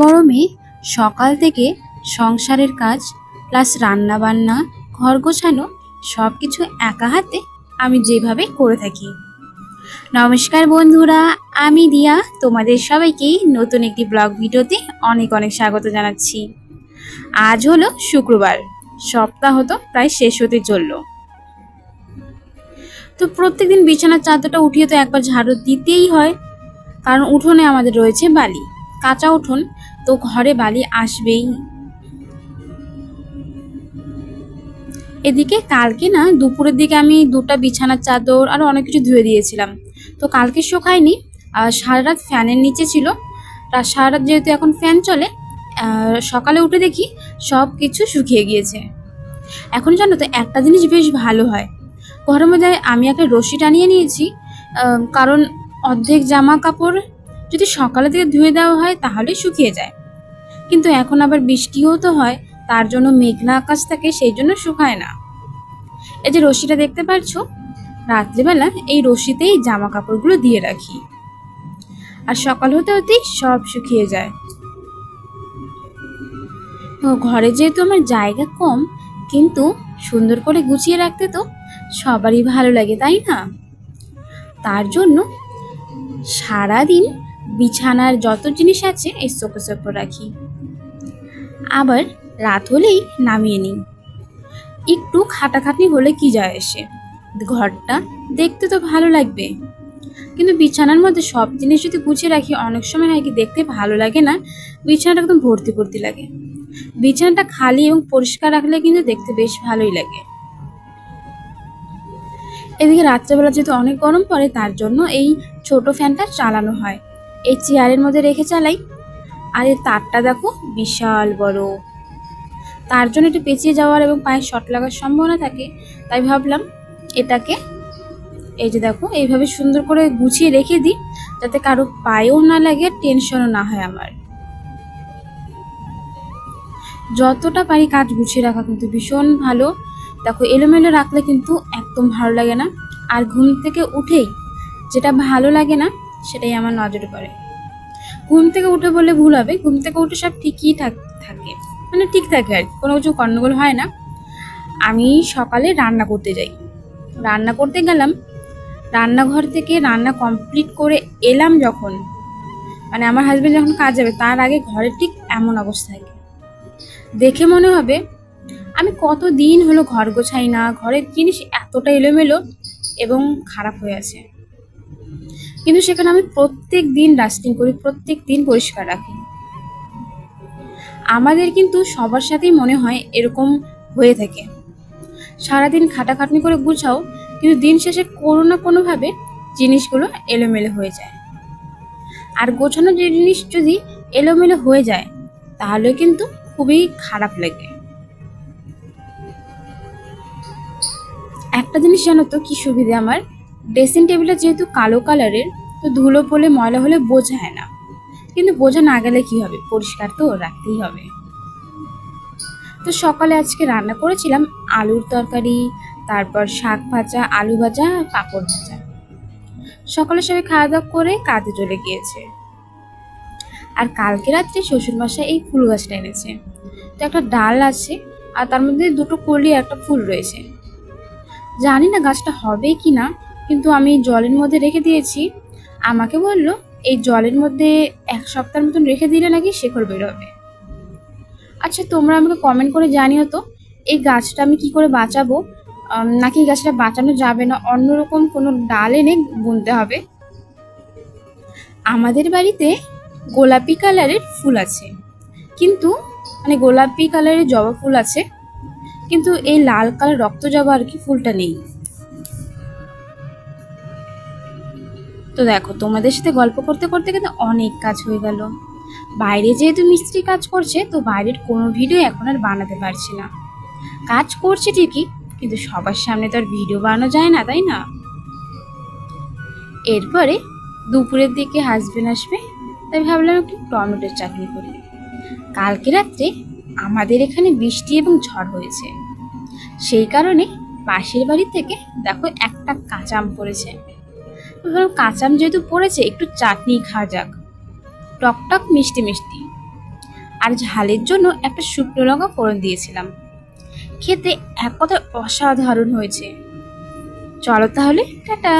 গরমে সকাল থেকে সংসারের কাজ প্লাস রান্না বান্না ঘর গোছানো সব কিছু একা হাতে আমি যেভাবে করে থাকি। নমস্কার বন্ধুরা, আমি দিয়া তোমাদের সবাইকেই নতুন একটি ব্লগ ভিডিওতে অনেক অনেক স্বাগত জানাচ্ছি। আজ হলো শুক্রবার, সপ্তাহ তো প্রায় শেষ হতে চলল। তো প্রত্যেকদিন বিছানার চাদরটা উঠিয়ে তো একবার ঝাড়ু দিতেই হয়, কারণ উঠোনে আমাদের রয়েছে বালি। কাঁচা উঠোন তো ঘরে বালি আসবেই। এদিকে কালকে না দুপুরের দিকে আমি দুটা বিছানার চাদর আর অনেক কিছু ধুয়ে দিয়েছিলাম। তো কালকে শুকায়নি আর সারা রাত ফ্যানের নিচে ছিল। আর সারা রাত যেহেতু এখন ফ্যান চলে সকালে উঠে দেখি সব কিছু শুকিয়ে গিয়েছে। এখন জানো তো একটা জিনিস বেশ ভালো হয়। ঘরের মধ্যে আমি একটা রশি টানিয়ে নিয়েছি কারণ অর্ধেক জামা কাপড় যদি সকালে থেকে ধুয়ে দেওয়া হয়, তাহলে শুকিয়ে যায়। কিন্তু এখন আবার বৃষ্টিও তো হয়, তার জন্য মেঘলা আকাশ থাকে সেই জন্য শুকায় না। এই যে রশিটা দেখতে পাচ্ছো, রাত্রিবেলা এই রশিতেই জামা কাপড়গুলো দিয়ে রাখি। আর সকাল হতে হতেই সব শুকিয়ে যায়। তো ঘরে যেহেতু আমার জায়গা কম, কিন্তু সুন্দর করে গুছিয়ে রাখতে তো সবারই ভালো লাগে, তাই না? তার জন্য সারাদিন বিছানার যত জিনিস আছে এই সোপে সোপে রাখি। আবার রাত হলেই নামিয়ে নিই। একটু খাটাখাটনি হলে কি যায় এসে? ঘরটা দেখতে তো ভালো লাগবে। কিন্তু বিছানার মধ্যে সব জিনিস যদি গুছিয়ে রাখি, অনেক সময় হয় কি দেখতে ভালো লাগে না, বিছানাটা একদম ভর্তি ভর্তি লাগে। বিছানাটা খালি এবং পরিষ্কার রাখলে কিন্তু দেখতে বেশ ভালোই লাগে। এদিকে রাত্রেবেলা যেহেতু অনেক গরম পড়ে, তার জন্য এই ছোট ফ্যানটা চালানো হয়। এই চেয়ারের মধ্যে রেখে চালাই। আর এর তারটা দেখো বিশাল বড়। তার জন্য একটু পেঁচিয়ে যাওয়ার এবং পায়ে শট লাগার সম্ভাবনা থাকে। তাই ভাবলাম এটাকে এই যে দেখো, এইভাবে সুন্দর করে গুছিয়ে রেখে দিই, যাতে কারও পায়েও না লাগে টেনশনও না হয় আমার। যতটা পারি কাজ গুছিয়ে রাখা কিন্তু ভীষণ ভালো। দেখো, এলোমেলো রাখলে কিন্তু একদম ভালো লাগে না। আর ঘুম থেকে উঠেই যেটা ভালো লাগে না সেটাই আমার নজরে পড়ে। ঘুম থেকে উঠে বলে ভুল হবে, ঘুম থেকে উঠে সব ঠিকই থাকে মানে ঠিক থাকে আর কোনো কিছু গণ্ডগোল হয় না। আমি সকালে রান্না করতে যাই। রান্না করতে গেলাম, রান্নাঘর থেকে রান্না কমপ্লিট করে এলাম যখন। মানে আমার হাজব্যান্ড যখন কাজ যাবে, তার আগে ঘরের ঠিক এমন অবস্থা থাকে। দেখে মনে হবে, আমি কত দিন হলো ঘর গোছাই না, ঘরের জিনিস এতটা এলোমেলো এবং খারাপ হয়ে আছে। কিন্তু সেখানে আমি প্রত্যেক দিন ডাস্টিং করি, প্রত্যেক দিন পরিষ্কার রাখি। আমাদের কিন্তু সবার সাথেই মনে হয় এরকম হয়ে থাকে। সারাদিন খাটাখাটনি করে গুছাও, কিন্তু দিন শেষে কোনো না কোনোভাবে জিনিসগুলো এলোমেলো হয়ে যায়। আর গোছানো যে জিনিস যদি এলোমেলো হয়ে যায়, তাহলে কিন্তু খুবই খারাপ লাগে। একটা জিনিস জানো তো, কি সুবিধে আমার? ড্রেসিং টেবিলটা যেহেতু কালো কালারের, তো ধুলো পড়লে ময়লা হলে বোঝায় না। কিন্তু বোঝা না গেলে কি হবে? পরিষ্কার তো রাখতেই হবে। তো সকালে আজকে রান্না করেছিলাম আলুর তরকারি, তারপর শাক ভাজা, আলু ভাজা, পাঁপড় ভাজা। সকালে সবাই খাওয়া দাওয়া করে কাজে চলে গিয়েছে। আর কালকে রাত্রে শ্বশুরমশাই এই ফুল গাছটা এনেছে। তো একটা ডাল আছে, আর তার মধ্যে দুটো কলি একটা ফুল রয়েছে। জানি না গাছটা হবে কি না কিন্তু আমি জলের মধ্যে রেখে দিয়েছি। আমাকে বলল, এই জলের মধ্যে এক সপ্তাহের মতন রেখে দিলে নাকি শেকড় বেরোবে? আচ্ছা তোমরা আমাকে কমেন্ট করে জানিও তো, এই গাছটা আমি কি করে বাঁচাবো? নাকি এই গাছটা বাঁচানো যাবে না? অন্যরকম কোনো ডাল এনে বুনতে হবে? আমাদের বাড়িতে গোলাপি কালারের ফুল আছে, কিন্তু মানে গোলাপি কালারের জবা ফুল আছে, কিন্তু এই লাল কালার রক্ত জবা আর কি ফুলটা নেই। তো দেখো, তোমাদের সাথে গল্প করতে করতে কিন্তু অনেক কাজ হয়ে গেল। বাইরে যেহেতু মিস্ত্রি কাজ করছে, তো বাইরের কোনো ভিডিও এখন আর বানাতে পারছি না। কাজ করছে ঠিকই, কিন্তু সবার সামনে তো আর ভিডিও বানানো যায় না, তাই না? এরপরে দুপুরের দিকে হাজবেন্ড আসবে, তাই ভাবলাম একটু টমেটোর চাটনি করি। কালকে রাত্রে আমাদের এখানে বৃষ্টি এবং ঝড় হয়েছে। সেই কারণে পাশের বাড়ি থেকে দেখো একটা কাঁচাম পড়েছে। তো ভাবলাম কাঁচাম যেহেতু পড়েছে, একটু চাটনি খাওয়া যাক। টকটক মিষ্টি মিষ্টি। আর ঝালের জন্য একটা শুকনো লঙ্কা ফোড়ন দিয়েছিলাম। খেতে এক কথায় অসাধারণ হয়েছে। চলো তাহলে, টাটা।